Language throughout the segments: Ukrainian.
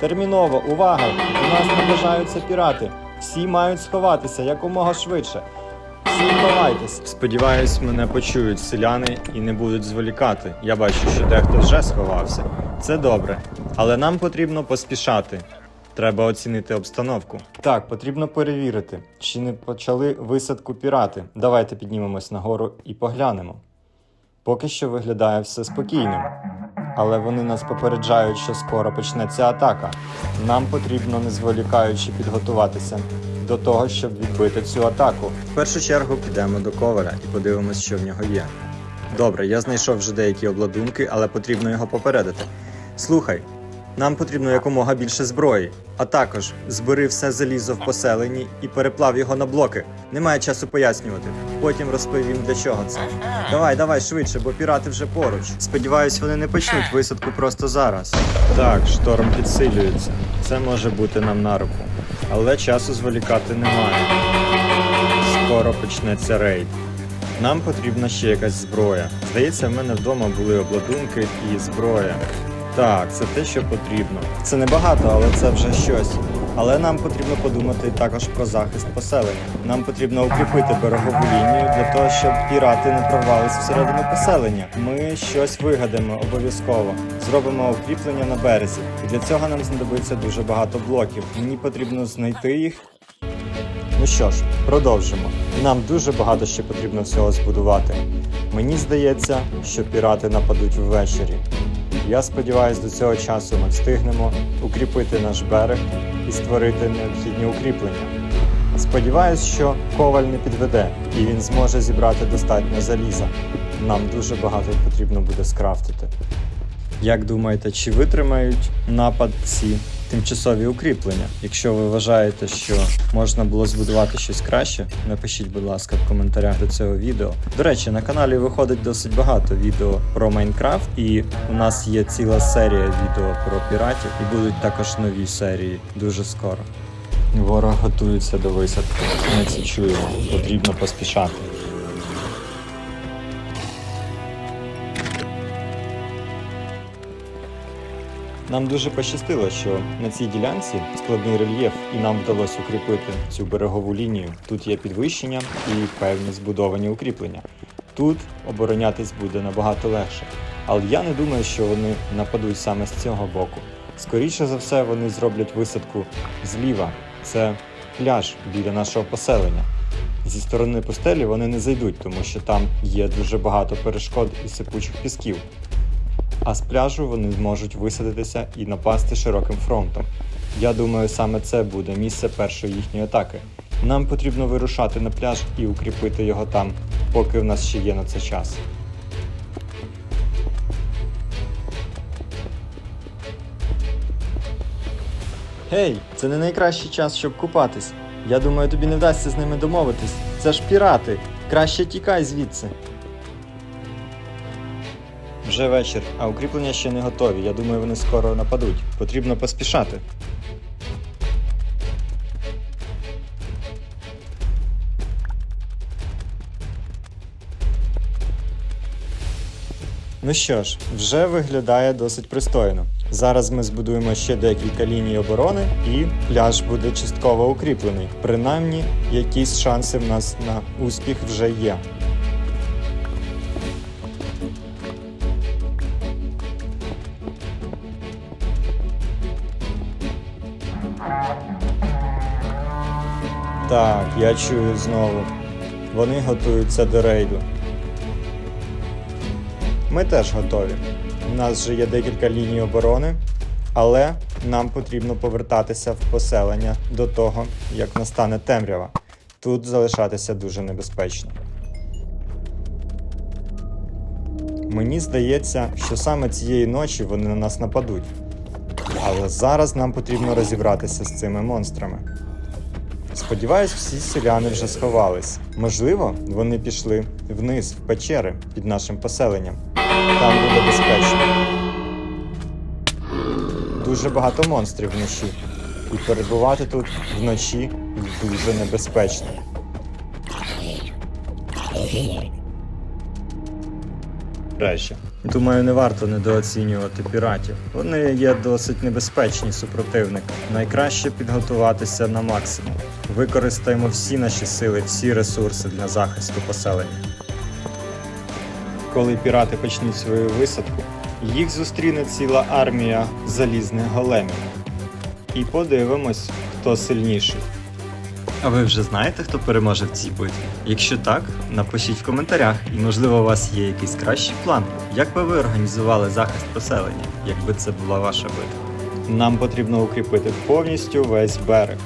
Терміново, увага! До нас наближаються пірати. Всі мають сховатися якомога швидше. Всі ховайтесь. Сподіваюсь, мене почують селяни і не будуть зволікати. Я бачу, що дехто вже сховався. Це добре. Але нам потрібно поспішати. Треба оцінити обстановку. Так, потрібно перевірити, чи не почали висадку пірати. Давайте піднімемось нагору і поглянемо. Поки що виглядає все спокійним. Але вони нас попереджають, що скоро почнеться атака. Нам потрібно, не зволікаючи, підготуватися до того, щоб відбити цю атаку. В першу чергу підемо до ковера і подивимось, що в нього є. Добре, я знайшов вже деякі обладунки, але потрібно його попередити. Слухай, нам потрібно якомога більше зброї, а також збери все залізо в поселенні і переплав його на блоки. Немає часу пояснювати. Потім розповім для чого це. Давай, давай швидше, бо пірати вже поруч. Сподіваюсь, вони не почнуть висадку просто зараз. Так, шторм підсилюється. Це може бути нам на руку. Але часу зволікати немає. Скоро почнеться рейд. Нам потрібна ще якась зброя. Здається, в мене вдома були обладунки і зброя. Так, це те, що потрібно. Це небагато, але це вже щось. Але нам потрібно подумати також про захист поселення. Нам потрібно укріпити берегову лінію для того, щоб пірати не прорвались всередину поселення. Ми щось вигадаємо обов'язково. Зробимо укріплення на березі. І для цього нам знадобиться дуже багато блоків. Мені потрібно знайти їх Ну що ж, продовжимо. Нам дуже багато ще потрібно всього збудувати. Мені здається, що пірати нападуть ввечері. Я сподіваюся, до цього часу ми встигнемо укріпити наш берег і створити необхідні укріплення. Сподіваюсь, що коваль не підведе і він зможе зібрати достатньо заліза. Нам дуже багато потрібно буде скрафтити. Як думаєте, чи витримають напад ці тимчасові укріплення? Якщо ви вважаєте, що можна було збудувати щось краще, напишіть, будь ласка, в коментарях до цього відео. До речі, на каналі виходить досить багато відео про Майнкрафт, і у нас є ціла серія відео про піратів, і будуть також нові серії дуже скоро. Ворог готується до висадки. Ми це чуємо. Потрібно поспішати. Нам дуже пощастило, що на цій ділянці складний рельєф, і нам вдалося укріпити цю берегову лінію. Тут є підвищення і певні збудовані укріплення. Тут оборонятись буде набагато легше. Але я не думаю, що вони нападуть саме з цього боку. Скоріше за все, вони зроблять висадку зліва. Це пляж біля нашого поселення. Зі сторони пустелі вони не зайдуть, тому що там є дуже багато перешкод і сипучих пісків а з пляжу вони зможуть висадитися і напасти широким фронтом. Я думаю, саме це буде місце першої їхньої атаки. Нам потрібно вирушати на пляж і укріпити його там, поки в нас ще є на це час. Гей, це не найкращий час, щоб купатись. Я думаю, тобі не вдасться з ними домовитись. Це ж пірати. Краще тікай звідси. Вже вечір, а укріплення ще не готові. Я думаю, вони скоро нападуть. Потрібно поспішати. Ну що ж, вже виглядає досить пристойно. Зараз ми збудуємо ще декілька ліній оборони, і пляж буде частково укріплений. Принаймні, якісь шанси в нас на успіх вже є. Так, я чую знову. Вони готуються до рейду. Ми теж готові. У нас вже є декілька ліній оборони, але нам потрібно повертатися в поселення до того, як настане темрява. Тут залишатися дуже небезпечно. Мені здається, що саме цієї ночі вони на нас нападуть. Але зараз нам потрібно розібратися з цими монстрами. Сподіваюсь, всі селяни вже сховались. Можливо, вони пішли вниз в печери під нашим поселенням. Там буде безпечно. Дуже багато монстрів вночі. І перебувати тут вночі дуже небезпечно. Краще. Думаю, не варто недооцінювати піратів. Вони є досить небезпечні супротивники. Найкраще підготуватися на максимум. Використаємо всі наші сили, всі ресурси для захисту поселення. Коли пірати почнуть свою висадку, їх зустріне ціла армія залізних големів. І подивимось, хто сильніший. А ви вже знаєте, хто переможе в цій битві? Якщо так, напишіть в коментарях, і можливо у вас є якийсь кращий план. Як би ви організували захист поселення, якби це була ваша битва? Нам потрібно укріпити повністю весь берег,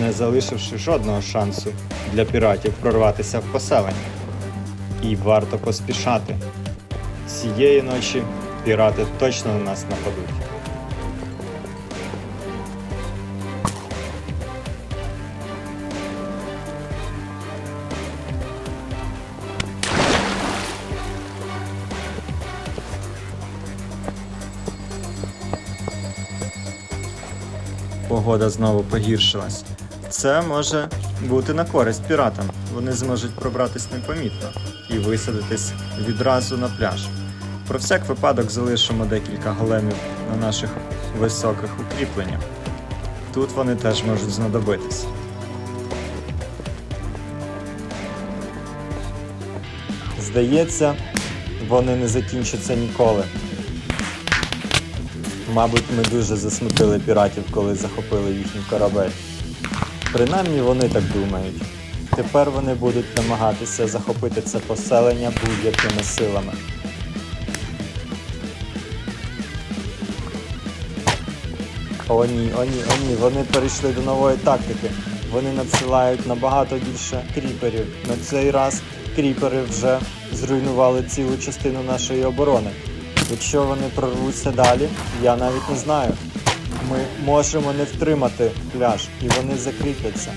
не залишивши жодного шансу для піратів прорватися в поселення. І варто поспішати. Цієї ночі пірати точно на нас нападуть. Погода знову погіршилась. Це може бути на користь піратам. Вони зможуть пробратись непомітно і висадитись відразу на пляж. Про всяк випадок залишимо декілька големів на наших високих укріпленнях. Тут вони теж можуть знадобитись. Здається, вони не закінчаться ніколи. Мабуть, ми дуже засмутили піратів, коли захопили їхній корабель. Принаймні вони так думають. Тепер вони будуть намагатися захопити це поселення будь-якими силами. О ні, о ні, о ні, вони перейшли до нової тактики. Вони надсилають набагато більше кріперів. На цей раз кріпери вже зруйнували цілу частину нашої оборони. Якщо вони прорвуться далі, я навіть не знаю. Ми можемо не втримати пляж, і вони закріпляться.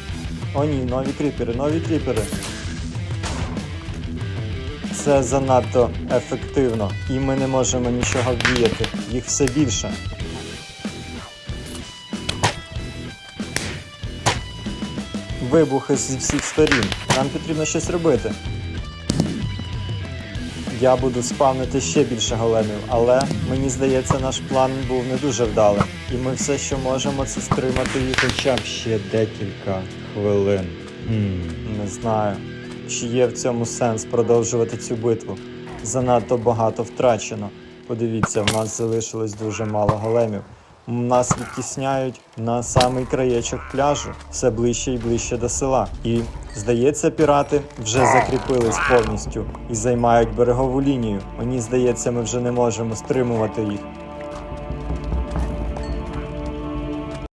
О ні, нові кріпери, нові кріпери. Це занадто ефективно, і ми не можемо нічого вдіяти. Їх все більше. Вибухи зі всіх сторін. Нам потрібно щось робити. Я буду спавнити ще більше големів, але мені здається, наш план був не дуже вдалим. І ми все, що можемо, це стримати їх хоча б ще декілька хвилин. Хм, не знаю, чи є в цьому сенс продовжувати цю битву. Занадто багато втрачено. Подивіться, в нас залишилось дуже мало големів. Нас відтісняють на самий краєчок пляжу, все ближче і ближче до села. І здається, пірати вже закріпились повністю і займають берегову лінію. Мені здається, ми вже не можемо стримувати їх.